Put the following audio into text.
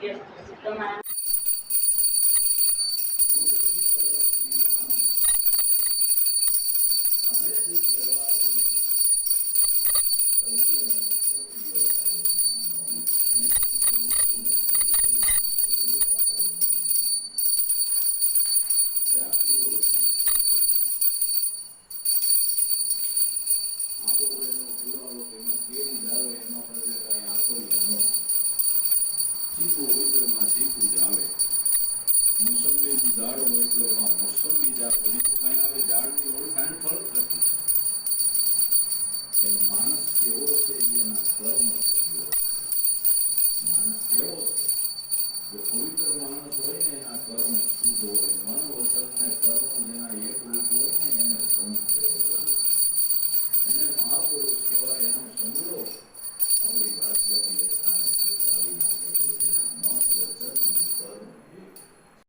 લાગે છે ઠીક છે. ઝાડ હોય તો એમાં આવે બીજું કાંઈ આવે, ઝાડની ઓળખાણ ફળ થતી એ માણસ કેવો છે, એના કર્મ છે